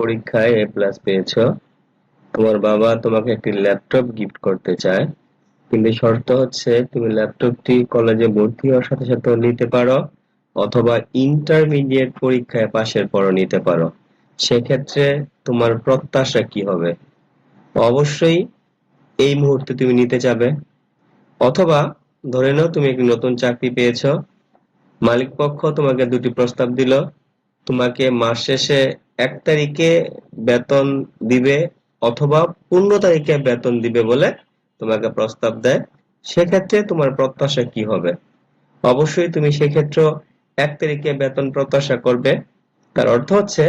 পরীক্ষায় এ প্লাস পেয়েছ। তোমার বাবা তোমাকে একটি ল্যাপটপ গিফট করতে চায়। কিন্তু শর্ত হচ্ছে তুমি ল্যাপটপটি কলেজে ভর্তি হওয়ার সাথে সাথে নিতে পারো, অথবা ইন্টারমিডিয়েট পরীক্ষায় পাশের পরও নিতে পারো। সেক্ষেত্রে তোমার প্রত্যাশা কি হবে? অবশ্যই এই মুহূর্তে তুমি নিতে যাবে। অথবা ধরে নাও তুমি একটি নতুন চাকরি পেয়েছ। মালিক পক্ষ তোমাকে দুটি প্রস্তাব দিল। তোমাকে মাস শেষে এক তারিখে বেতন দিবে অথবা পনেরো তারিখে বেতন দিবে বলে তোমাকে প্রস্তাব দেয়। সেক্ষেত্রে তোমার প্রত্যাশা কি হবে? অবশ্যই তুমি সেক্ষেত্রে এক তারিখে বেতন প্রত্যাশা করবে। তার অর্থ হচ্ছে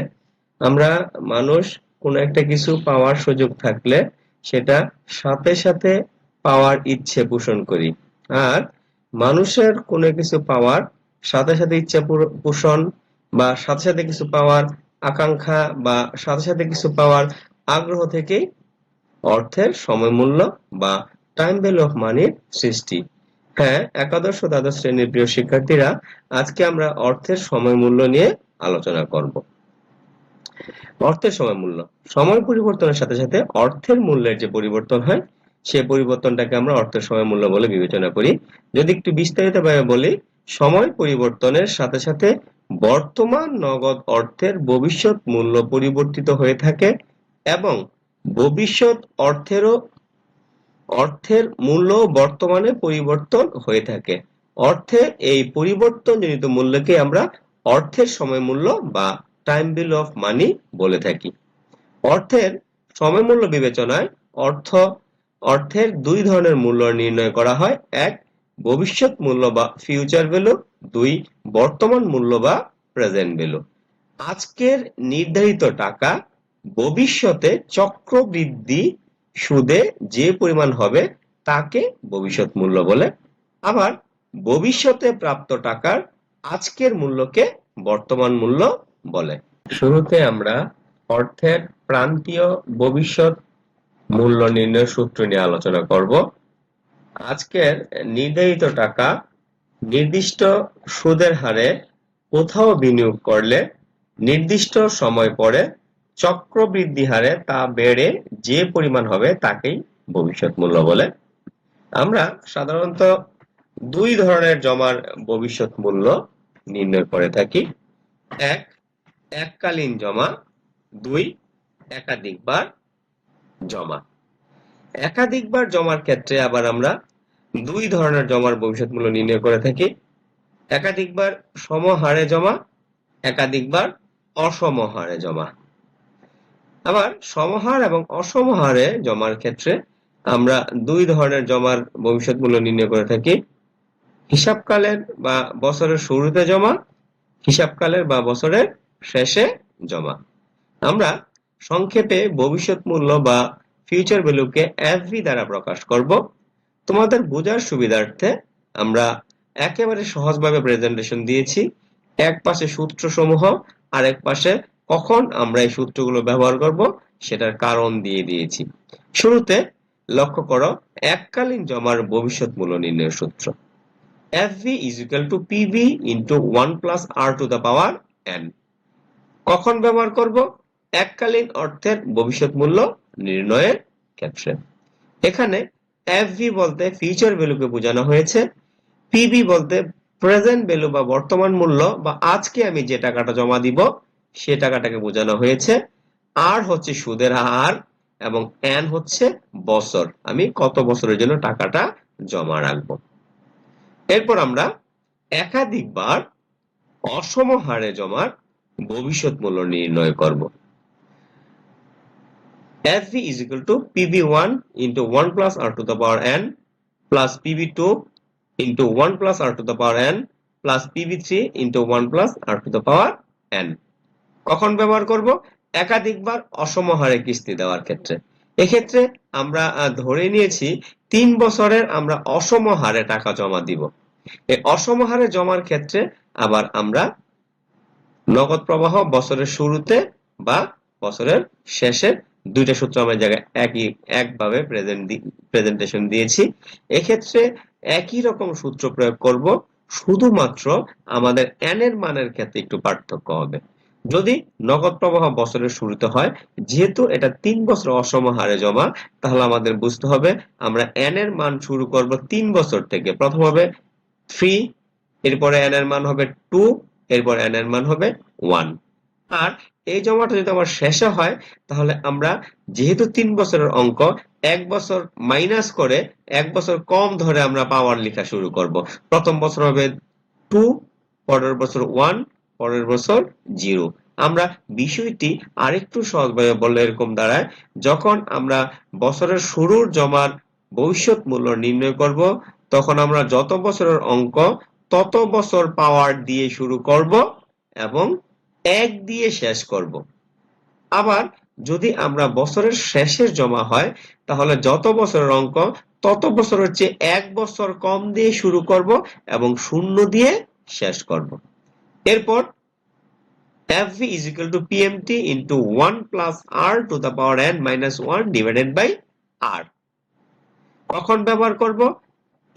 আমরা মানুষ কোনো একটা কিছু পাওয়ার সুযোগ থাকলে সেটা সাথে সাথে পাওয়ার ইচ্ছে পোষণ করি। আর মানুষের কোনো কিছু পাওয়ার সাথে সাথে ইচ্ছা পোষণ বা সাথে সাথে কিছু পাওয়ার আকাঙ্ক্ষা বা সাথে সাথে কিছু পাওয়ার আগ্রহ থেকেই অর্থের সময় মূল্য বা টাইম ভ্যালু অফ মানির সৃষ্টি। হ্যাঁ একাদশ দ্বাদশ শ্রেণির প্রিয় শিক্ষার্থীরা, আজকে আমরা অর্থের সময় মূল্য নিয়ে আলোচনা করব। অর্থের সময় মূল্য সময় পরিবর্তনের সাথে সাথে অর্থের মূল্যের যে পরিবর্তন হয়, সে পরিবর্তনটাকে আমরা অর্থের সময় মূল্য বলে বিবেচনা করি। যদি একটু বিস্তারিতভাবে বলি, সময় পরিবর্তনের সাথে সাথে বর্তমান নগদ অর্থের ভবিষ্যৎ মূল্য পরিবর্তিত হয়ে থাকে এবং ভবিষ্যৎ অর্থেরও অর্থের মূল্য বর্তমানে পরিবর্তন হয়ে থাকে। অর্থে এই পরিবর্তনজনিত মূল্যকে আমরা অর্থের সময় মূল্য বা টাইম বিল অফ মানি বলে থাকি। অর্থের সময় মূল্য বিবেচনায় অর্থ, অর্থের দুই ধরনের মূল্য নির্ণয় করা হয়। এক ভবিষ্যৎ মূল্য বা ফিউচার ভ্যালু দুই, বর্তমান মূল্য বা প্রেজেন্ট ভ্যালু আজকের নির্ধারিত টাকা ভবিষ্যতে চক্রবৃদ্ধি সুদে যে পরিমাণ হবে তাকে ভবিষ্যৎ মূল্য বলে। আবার ভবিষ্যতে প্রাপ্ত টাকার আজকের মূল্যকে বর্তমান মূল্য বলে। শুরুতে আমরা অর্থের প্রান্তীয় ভবিষ্যৎ মূল্য নির্ণয় সূত্র নিয়ে আলোচনা করব। আজকের নির্ধারিত টাকা নির্দিষ্ট সুদের হারে কোথাও বিনিয়োগ করলে নির্দিষ্ট সময় পরে চক্রবৃদ্ধি হারে তা বেড়ে যে পরিমাণ হবে তাকেই ভবিষ্যৎ মূল্য বলে। আমরা সাধারণত দুই ধরনের জমার ভবিষ্যৎ মূল্য নির্ণয় করে থাকি। এক, এককালীন জমা। দুই, একাধিকবার জমা। একাধিকবার জমার ক্ষেত্রে আবার আমরা দুই ধরনের জমার ভবিষ্যৎ মূল্য নির্ণয় করে থাকি। একাধিকবার সমহারে জমা, একাধিকবার অসমহারে জমা। আবার সমহার এবং অসমহারে জমার ক্ষেত্রে আমরা দুই ধরনের জমার ভবিষ্যৎ মূল্য নির্ণয় করে থাকি। হিসাবকালের বা বছরের শুরুতে জমা, হিসাবকালের বা বছরের শেষে জমা। আমরা সংক্ষেপে ভবিষ্যৎ মূল্য বা ফিউচার ভ্যালুকে এফভি দ্বারা প্রকাশ করব। তোমাদের বোঝার সুবিধার্থে আমরা একেবারে সহজভাবে প্রেজেন্টেশন দিয়েছি। এক পাশে সূত্র সমূহ আর এক পাশে কখন আমরা এই সূত্রগুলো ব্যবহার করব সেটার কারণ দিয়ে দিয়েছি। শুরুতে লক্ষ্য করো, এককালীন জমার ভবিষ্যৎ মূল্য নির্ণয়ের সূত্র। FV is equal to PV into 1 plus R to the power N কখন ব্যবহার করব? এককালীন অর্থের ভবিষ্যৎ মূল্য নির্ণয়ের ক্ষেত্রে। এখানে FV বলতে ফিউচার ভ্যালুকে বোঝানো হয়েছে। PV বলতে প্রেজেন্ট ভ্যালু বা বর্তমান মূল্য বা আজকে আমি যে টাকাটা জমা দিব, সে টাকাটাকে বোঝানো হয়েছে। আর হচ্ছে সুদের হার এবং এন হচ্ছে বছর। আমি কত বছরের জন্য টাকাটা জমা রাখব? এরপর আমরা একাধিকবার অসম হারে জমার ভবিষ্যৎ মূল্য নির্ণয় করব। FV is equal to PV1 into 1 plus R to the power n plus PV2 into 1 plus R to the power n plus PV3 into 1 plus R to the power n কখন ব্যবহার করব? একাধিকবার অসম হারে কিস্তি দেওয়ার ক্ষেত্রে। এক্ষেত্রে আমরা ধরে নিয়েছি তিন বছরের আমরা অসম হারে টাকা জমা দিব। এই অসম হারে জমার ক্ষেত্রে আবার আমরা নগদ প্রবাহ বছরের শুরুতে বা বছরের শেষে দুইটা সূত্র আমরা জায়গায় একই, একভাবে প্রেজেন্ট প্রেজেন্টেশন দিয়েছি। এক্ষেত্রে একই রকম সূত্র প্রয়োগ করব, শুধুমাত্র আমাদের এন এর মানের ক্ষেত্রে একটু পার্থক্য হবে। যদি নগদ প্রবাহ বছরের শুরুতে হয়, যেহেতু এটা তিন বছর অসম হারে জমা, তাহলে আমাদের বুঝতে হবে আমরা এন এর মান শুরু করব তিন বছর থেকে। প্রথম হবে থ্রি এরপরে এন এর মান হবে টু এরপর এন এর মান হবে ওয়ান আর এই জমাটা যদি আমার শেষে হয়, তাহলে আমরা যেহেতু তিন বছরের অঙ্ক, এক বছর মাইনাস করে এক বছর কম ধরে আমরা পাওয়ার লেখা শুরু করব। প্রথম বছর হবে টু পরের বছর ওয়ান পরের বছর জিরো আমরা বিষয়টি আরেকটু সহজভাবে বললে এরকম দাঁড়ায়, যখন আমরা বছরের শুরুর জমার ভবিষ্যৎ মূল্য নির্ণয় করব, তখন আমরা যত বছরের অঙ্ক, তত বছর পাওয়ার দিয়ে শুরু করব এবং এক দিয়ে শেষ করব। আবার যদি আমরা বছরের শেষের জমা হয়, তাহলে যত বছরের অঙ্ক, তত বছর হচ্ছে এক বছর কম দিয়ে শুরু করব এবং শূন্য দিয়ে শেষ করব। এরপর fv is equal to pmt into 1 plus r to the power n minus 1 divided by r কখন ব্যবহার করব?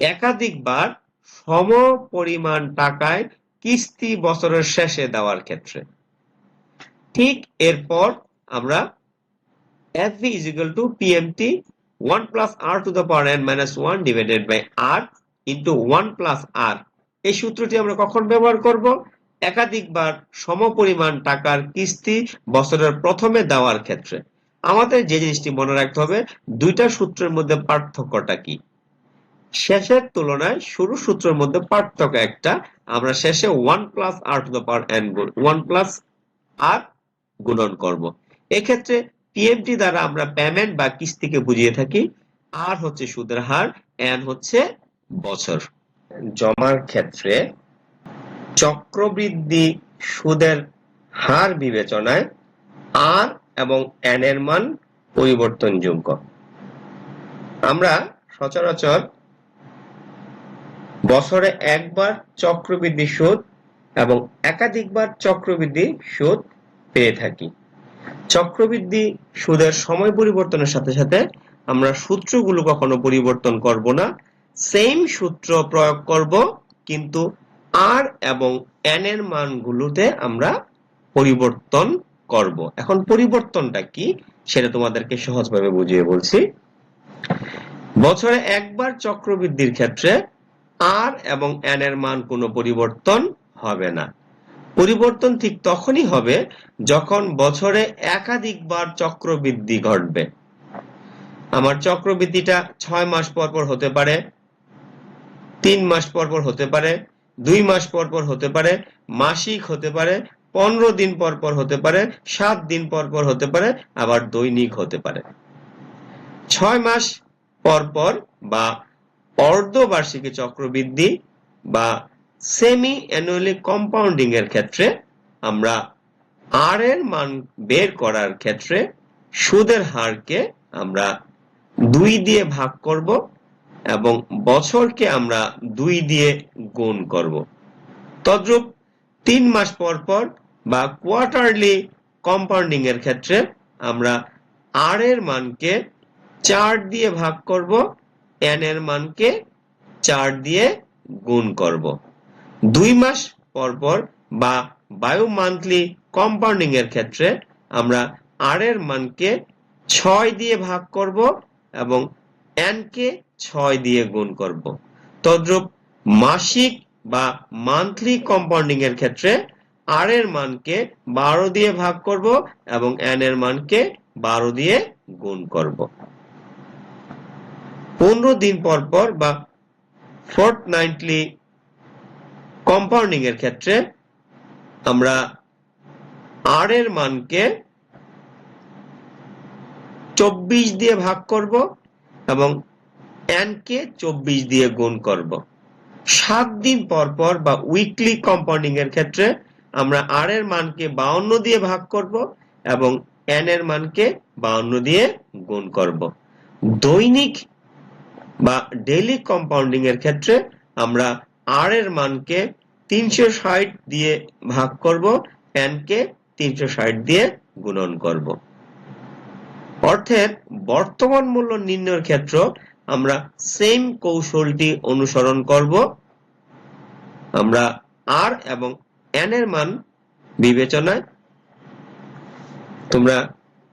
একাধিকবার সম পরিমাণ টাকায় কিস্তি বছরের শেষে দেওয়ার ক্ষেত্রে। ঠিক এরপর আমরা fv is equal to pmt 1 plus r to the power n minus 1 divided by r into 1 plus r এই সূত্রটি আমরা কখন ব্যবহার করব? একাধিকবার সমপরিমাণ টাকার কিস্তি বছরের প্রথমে দেওয়ার ক্ষেত্রে। আমাদের যে জিনিসটি মনে রাখতে হবে, দুইটা সূত্রের মধ্যে পার্থক্যটা কি? শেষের তুলনায় শুরু সূত্রের মধ্যে পার্থক্য একটা। আমরা শেষে one plus r to the power n গুণ ওয়ান প্লাস আর গুণন করব। এক্ষেত্রে পিএমটি দ্বারা আমরা পেমেন্ট বা কিস্তিকে বুঝিয়ে থাকি। আর হচ্ছে সুদের হার এন হচ্ছে বছর। জমার ক্ষেত্রে চক্রবৃদ্ধি সুদের হার বিবেচনায় আর এবং এন এর মান পরিবর্তনযোগ্য। আমরা সচরাচর বছরে একবার চক্রবৃদ্ধি সুদ এবং একাধিকবার চক্রবৃদ্ধি সুদ পেয়ে থাকি। চক্রবৃদ্ধি সুদের সময় পরিবর্তনের সাথে সাথে আমরা সূত্রগুলো কখনো পরিবর্তন করব না। সেম সূত্র প্রয়োগ করব, কিন্তু আর এবং এন এর মানগুলোতে আমরা পরিবর্তন করব। এখন পরিবর্তনটা কি সেটা তোমাদেরকে সহজভাবে বুঝিয়ে বলছি। বছরে একবার চক্রবৃদ্ধির ক্ষেত্রে আর এবং এন এর মান কোনো পরিবর্তন হবে না। পরিবর্তন ঠিক তখনই হবে যখন বছরে একাধিকবার চক্রবৃদ্ধি ঘটবে। আমার চক্রবৃদ্ধিটা ছয় মাস পর পর হতে পারে, তিন মাস পর পর হতে পারে, দুই মাস পর পর হতে পারে, মাসিক হতে পারে, পনেরো দিন পর পর হতে পারে, সাত দিন পর পর হতে পারে, আবার দৈনিক হতে পারে। ছয় মাস পর পর বা অর্ধবার্ষিকী চক্রবৃদ্ধি বা সেমি অ্যানুয়ালি কম্পাউন্ডিং এর ক্ষেত্রে আমরা আর এর মান বের করার ক্ষেত্রে সুদের হারকে আমরা দুই দিয়ে ভাগ করব এবং বছরকে আমরা দুই দিয়ে গুণ করব। তদ্রূপ তিন মাস পর পর বা কোয়ার্টারলি কম্পাউন্ডিং এর ক্ষেত্রে আমরা আর এর মানকে চার দিয়ে ভাগ করব এন এর মানকে চার দিয়ে গুণ করব। দুই মাস পর পর বা বায়ু মান্থলি কম্পাউন্ডিং এর ক্ষেত্রে আমরা আর এর মানকে ছয় দিয়ে ভাগ করব এবং এন কে ছয় দিয়ে গুণ করব। তদ্রূপ মাসিক বা মান্থলি কম্পাউন্ডিং এর ক্ষেত্রে আর এর মানকে বারো দিয়ে ভাগ করব এবং এন এর মানকে বারো দিয়ে গুণ করব। পনেরো দিন পর পর বা ফোর্থ নাইটলি কম্পাউন্ডিং এর ক্ষেত্রে আমরা আর এর মানকে চব্বিশ দিয়ে ভাগ করব এবং কে চব্বিশ দিয়ে গুণ করব। সাত দিন পর পর বা উইকলি কম্পাউন্ডিং এর ক্ষেত্রে আমরা আর এর মানকে বাউন্ন দিয়ে ভাগ করব এবং এন এর মানকে বাউন্ন দিয়ে গুণ করব। দৈনিক বা ডেইলি কম্পাউন্ডিং এর ক্ষেত্রে আমরা আর এর মানকে তিনশো ষাট দিয়ে ভাগ করব এন কে তিনশো ষাট দিয়ে গুণন করব। অর্থের বর্তমান মূল্য নির্ণয়ের ক্ষেত্র আমরা সেম কৌশলটি অনুসরণ করব। আমরা আর এবং এন এর মান বিবেচনায় তোমরা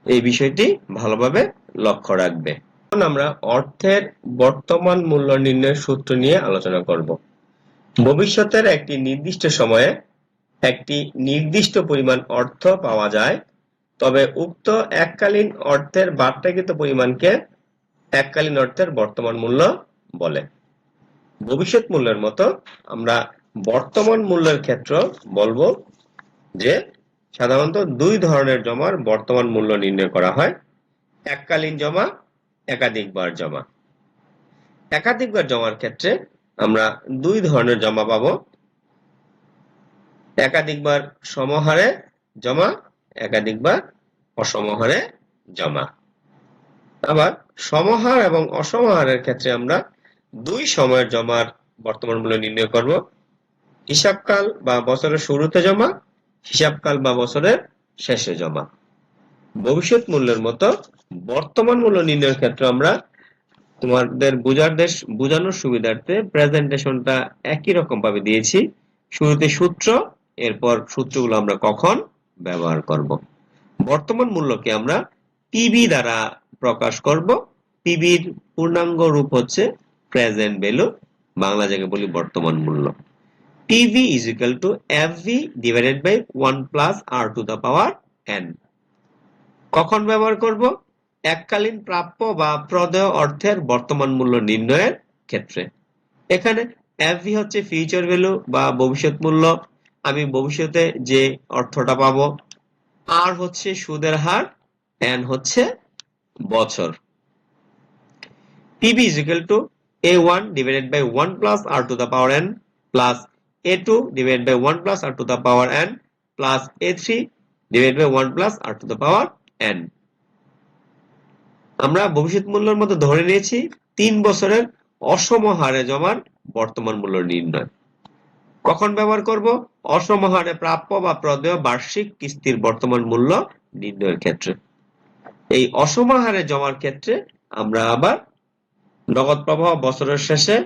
এই বিষয়টি ভালোভাবে লক্ষ্য রাখবে। এখন আমরা অর্থের বর্তমান মূল্য নির্ণয়ের সূত্র নিয়ে আলোচনা করব। ভবিষ্যতের একটি নির্দিষ্ট সময়ে একটি নির্দিষ্ট পরিমাণ অর্থ পাওয়া যায়, তবে উক্ত এককালীন অর্থের বার্তাকৃত পরিমাণকে এককালীন অর্থের বর্তমান মূল্য বলে। ভবিষ্যৎ মূল্যের মতো আমরা বর্তমান মূল্যের ক্ষেত্র বলব যে সাধারণত দুই ধরনের জমার বর্তমান মূল্য নির্ণয় করা হয়। এককালীন জমা একাধিকবার জমা। একাধিকবার জমার ক্ষেত্রে আমরা দুই ধরনের জমা পাবো। একাধিকবার সমহারে জমা, একাধিকবার অসমহারে জমা। আবার সমহার এবং অসমহারের ক্ষেত্রে আমরা দুই সময়ের জমার বর্তমান মূল্য নির্ণয় করব। হিসাবকাল বা বছরের শুরুতে জমা, হিসাবকাল বা বছরের শেষে জমা। ভবিষ্যৎ মূল্যের মতো বর্তমান মূল্য নির্ণয়ের ক্ষেত্রে আমরা তোমাদের বোঝার দেশ, বোঝানোর সুবিধার্থে প্রেজেন্টেশনটা একই রকম ভাবে দিয়েছি। শুরুতে সূত্র, এরপর সূত্রগুলো আমরা কখন ব্যবহার করব। বর্তমান মূল্যকে আমরা পিবি দ্বারা প্রকাশ করব। পিবির পূর্ণাঙ্গ রূপ হচ্ছে প্রেজেন্ট ভ্যালু বাংলা জায়গায় বলি বর্তমান মূল্য। PV is to to fv divided by 1 plus r to the power n কখন ব্যবহার করব? এককালীন প্রাপ্য বা প্রদেয় অর্থের বর্তমান মূল্য নির্ণয়ের ক্ষেত্রে। এখানে এফ হচ্ছে ফিউচার ভ্যালু বা ভবিষ্যৎ মূল্য। আমি ভবিষ্যতে যে অর্থটা পাব আর হচ্ছে সুদের হার এন হচ্ছে বছর। PV is equal to A one divided by one plus r to the power n plus A two divide by one plus r to the power n plus A three divide by one plus r to the power n আমরা ভবিষ্যৎ মূল্যের মধ্যে ধরে নিয়েছি তিন বছরের অসম হারে জমার বর্তমান মূল্য নির্ণয়। কখন ব্যবহার করব? অসম হারে প্রাপ্য বা প্রদেয় বার্ষিক কিস্তির বর্তমান মূল্য নির্ণয়ের ক্ষেত্রে। এই অসম হারে জমার ক্ষেত্রে আমরা আবার নগদ প্রবাহ বছরের শেষে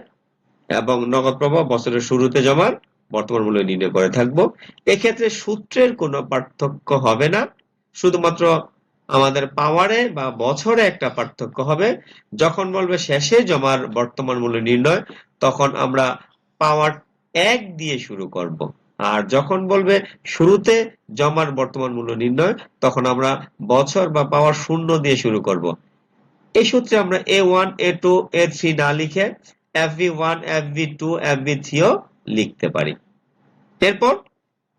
এবং নগদ প্রবাহ বছরের শুরুতে জমার বর্তমান মূল্য নির্ণয় করে থাকব। এক্ষেত্রে সূত্রের কোনো পার্থক্য হবে না। শুধুমাত্র আমাদের পাওয়ারে বা বছরে একটা পার্থক্য হবে। যখন বলবে শেষে জমার বর্তমান মূল্য নির্ণয়, তখন আমরা পাওয়ার এক দিয়ে শুরু করব। আর যখন বলবে শুরুতে জমার বর্তমান মূল্য নির্ণয়, তখন আমরা বছর বা পাওয়ার শূন্য দিয়ে শুরু করব। এই সূত্রে আমরা A one A two A three না লিখে F V one F V two F V থ্রিও লিখতে পারি। এরপর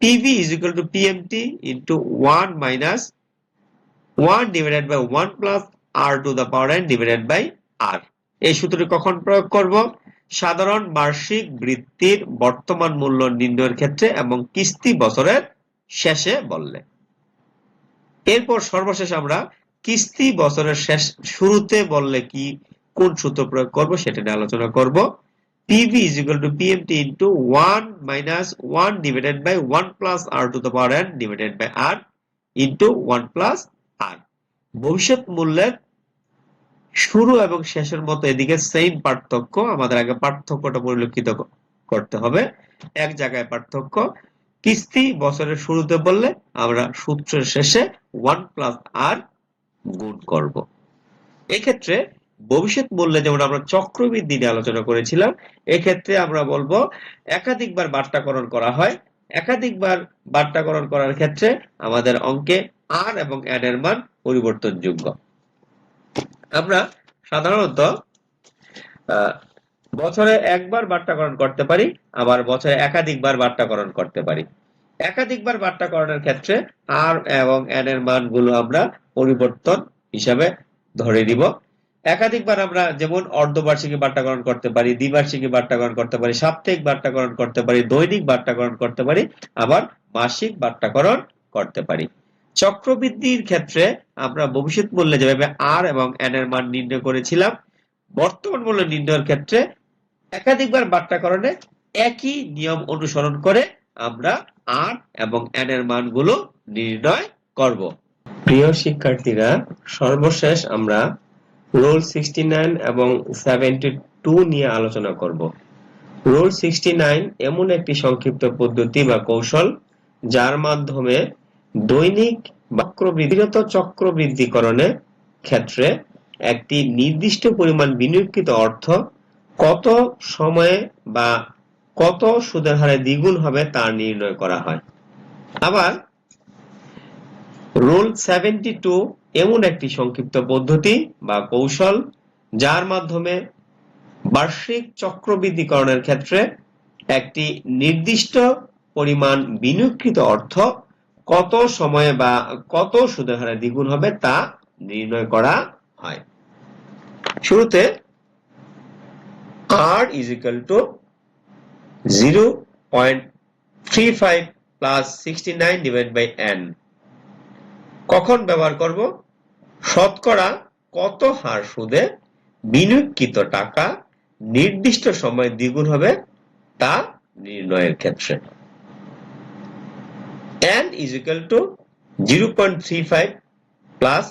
PV is equal to PMT into one minus 1 divided by 1 plus r to the power n divided by r. এই সূত্রটি কখন প্রয়োগ করব? সাধারণ বার্ষিক বৃত্তির বর্তমান মূল্য নির্ণয়ের ক্ষেত্রে এবং কিস্তি বছরের শেষে বললে। এরপর সর্বশেষ আমরা কিস্তি বছরের শেষ শুরুতে বললে কি, কোন সূত্র প্রয়োগ করব সেটা নিয়ে আলোচনা করব। PV is equal to PMT into 1 minus 1 divided by 1 plus r to the power n divided by r into 1 plus আর ভবিষ্যৎ মূল্যের শুরু এবং শেষের মতো এদিকে সেম পার্থক্য, আমাদের আগে পার্থক্যটা পরিলক্ষিত করতে হবে। এক জায়গায় পার্থক্য, কিস্তি বছরের শুরুতে বললে আমরা সূত্রের শেষে ওয়ান প্লাস আর গুণ করব। এক্ষেত্রে ভবিষ্যৎ মূল্যে যেমন আমরা চক্রবৃদ্ধি নিয়ে আলোচনা করেছিলাম, এক্ষেত্রে আমরা বলব একাধিকবার বাট্টাকরণ করা হয়। একাধিকবার বাট্টাকরণ করার ক্ষেত্রে আমাদের অঙ্কে আর এবং এন এর মান পরিবর্তনযোগ্য। আমরা সাধারণত বছরে একবার বাট্টাকরণ করতে পারি, আবার বছরে একাধিকবার বাট্টাকরণ করতে পারি। একাধিকবার বাট্টাকরণের ক্ষেত্রে আর এবং এন এর মানগুলো আমরা পরিবর্তন হিসাবে ধরে দিব একাধিকবার আমরা যেমন অর্ধবার্ষিকী বাট্টাকরণ করতে পারি, দ্বিবার্ষিকী বাট্টাকরণ করতে পারি, সাপ্তাহিক বাট্টাকরণ করতে পারি, দৈনিক বাট্টাকরণ করতে পারি, আবার মাসিক বাট্টাকরণ করতে পারি। চক্রবৃদ্ধির ক্ষেত্রে আমরা ভবিষ্যৎ মূল্যে যেভাবে আর এবং এন এর মান নির্ণয় করেছিলাম, বর্তমান মূল্য নির্ণয়ের ক্ষেত্রে একাধিকবার বাট্টাকরণে একই নিয়ম অনুসরণ করে আমরা আর এবং এন এর মানগুলো নির্ণয় করব। প্রিয় শিক্ষার্থীরা, সর্বশেষ আমরা রোল সিক্সটি নাইন এবং সেভেন্টি টু নিয়ে আলোচনা করব। রোল সিক্সটি নাইন এমন একটি সংক্ষিপ্ত পদ্ধতি বা কৌশল যার মাধ্যমে দৈনিক চক্রবৃদ্ধিগত চক্রবৃদ্ধিকরণের ক্ষেত্রে একটি নির্দিষ্ট পরিমাণ বিনিয়োগকৃত অর্থ কত সময়ে বা কত সুদের হারে দ্বিগুণ হবে তা নির্ণয় করা হয়। আবার রুল সেভেন্টি টু এমন একটি সংক্ষিপ্ত পদ্ধতি বা কৌশল যার মাধ্যমে বার্ষিক চক্রবৃদ্ধিকরণের ক্ষেত্রে একটি নির্দিষ্ট পরিমাণ বিনিয়োগকৃত অর্থ কত সময়ে বা কত সুদের হারে দ্বিগুণ হবে তা নির্ণয় করা হয়। শুরুতে r is equal to 0.35 plus 69 divided by n কখন ব্যবহার করব? শতকরা কত হার সুদে বিনিয়োগকৃত টাকা নির্দিষ্ট সময় দ্বিগুণ হবে তা নির্ণয়ের ক্ষেত্রে। N is equal to 0 0.35 plus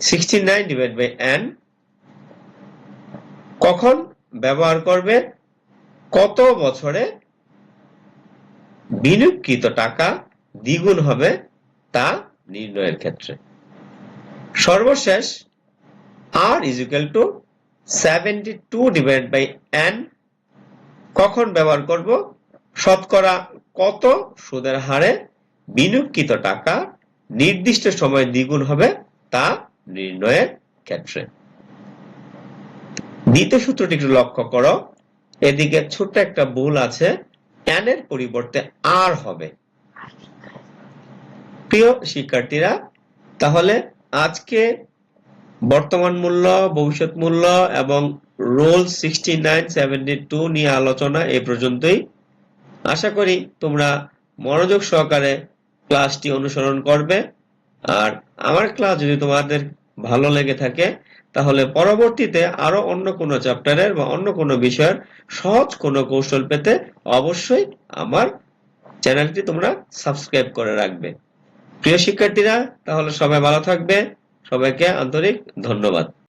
69 divided by n. কখন ব্যবহার করবে? কত বছরে বিনিয়োগকৃত টাকা দ্বিগুণ হবে তা নির্ণয়ের ক্ষেত্রে? সর্বশেষ, r is equal to 72 divided by n. কখন ব্যবহার করব? শতকরা কত সুদের হারে বিনিয়োগকৃত টাকা নির্দিষ্ট সময়ে দ্বিগুণ হবে তা নির্ণয়ের ক্ষেত্রে। দ্বিতীয় সূত্রটি একটু লক্ষ্য করো। এদিকে ছোট্ট একটা ভুল আছে। n এর পরিবর্তে আর হবে। প্রিয় শিক্ষার্থীরা, তাহলে আজকে বর্তমান মূল্য, ভবিষ্যৎ মূল্য এবং rule sixty nine seventy two নিয়ে আলোচনা এ পর্যন্তই। আশা করি তোমরা মনোযোগ সহকারে ক্লাসটি অনুসরণ করবে। আর আমার ক্লাস যদি তোমাদের ভালো লেগে থাকে, তাহলে পরবর্তীতে আরও অন্য কোনো চ্যাপ্টারের বা অন্য কোনো বিষয়ের সহজ কোনো কৌশল পেতে অবশ্যই আমার চ্যানেলটি তোমরা সাবস্ক্রাইব করে রাখবে। প্রিয় শিক্ষার্থীরা, তাহলে সবাই ভালো থাকবে। সবাইকে আন্তরিক ধন্যবাদ।